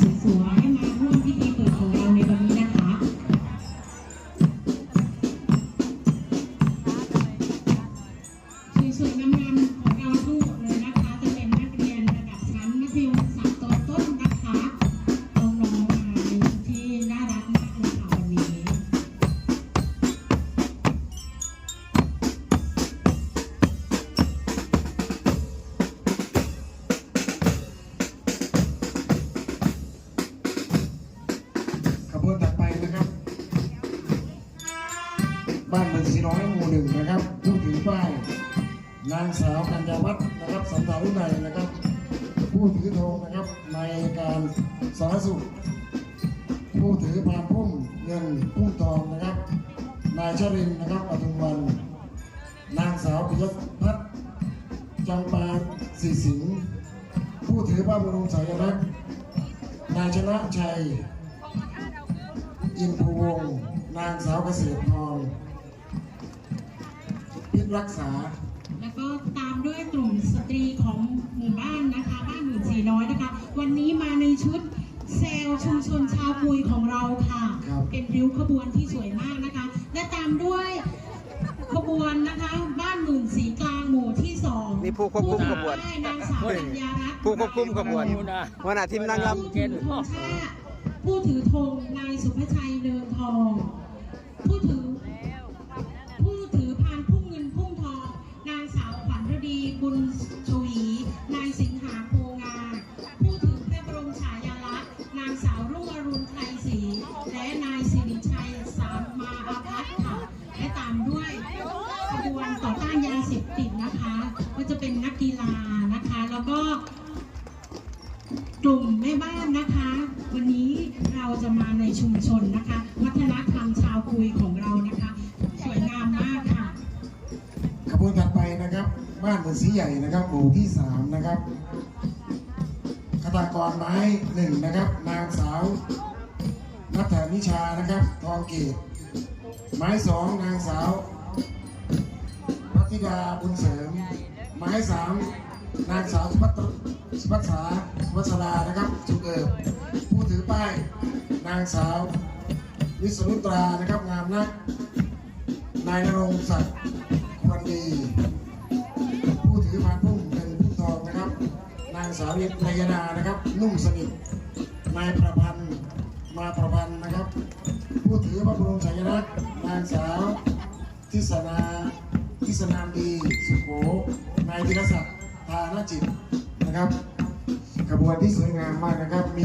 สวยๆ บ้านเมืองสีน้อยหมู่หนึ่งนะครับผู้ถือป้ายนางสาวกัญญาวัฒน์นะครับสันตาวินัยนะครับ ผู้ถือธงนะครับในการสาธารณสุข ผู้ถือพานพุ่มเงินพุ่มทองนะครับนายชรินนะครับปทุมวัน นางสาวปิยพัฒน์จำปาสีสิงห์ผู้ถือพระบรมสายลักนายชนะชัย อินภูวงศ์นางสาวเกษตรพร พิษรักษา แล้วก็ตามด้วยกลุ่มสตรีของหมู่บ้านนะคะบ้านหมื่นสี่น้อยนะคะ วันนี้มาในชุดเซลล์ชุมชนชาวปุยของเราค่ะ ครับ เป็นริ้วขบวนที่สวยมากนะคะ และตามด้วยขบวนนะคะ บ้านหมื่นสีกลางหมู่ที่สองนี่ผู้ควบคุมขบวน ผู้ถือป้ายนางสาวกัญญารัตน์ ผู้ควบคุมขบวนหัวหน้าทีมนางรผู้ถือธงชาติผู้ถือธงนายสุภชัยเนินทอง ผู้ถือ สพติดนะคะก็จะเป็นนักกีฬานะคะ แล้วก็กลุ่มแม่บ้านนะคะ วันนี้เราจะมาในชุมชนนะคะ วัฒนธรรมชาวคุยของเรานะคะ สวยงามมากค่ะ ขบวนถัดไปนะครับ บ้านเมืองสีใหญ่นะครับหมู่ที่สามนะครับคตากรไม้หนึ่งนะครับ นางสาวนัทธานิชานะครับ ทองเกตไม้สองนางสาว ธิดาบุญเสริมไม้สามนางสาวสุภัตสุภัสสาสุภัสรานะครับจุกเอิบผู้ถือป้าย นางสาววิศนุตรานะครับงามนักนายนรงค์ศักดิ์ควรดีผู้ถือพานพุ่มเป็นผู้ทองนะครับ นางสาวิตนายนานะครับ นุ่มสนิทนายประพันธ์มาประพันธ์นะครับ ผู้ถือพระบรมฉายาลักษณ์นางสาวทิศนา ทิศนามดีสุโขนายธีรศักดิ์ธานจิตนะครับขบวนที่สวยงามมากนะครับมี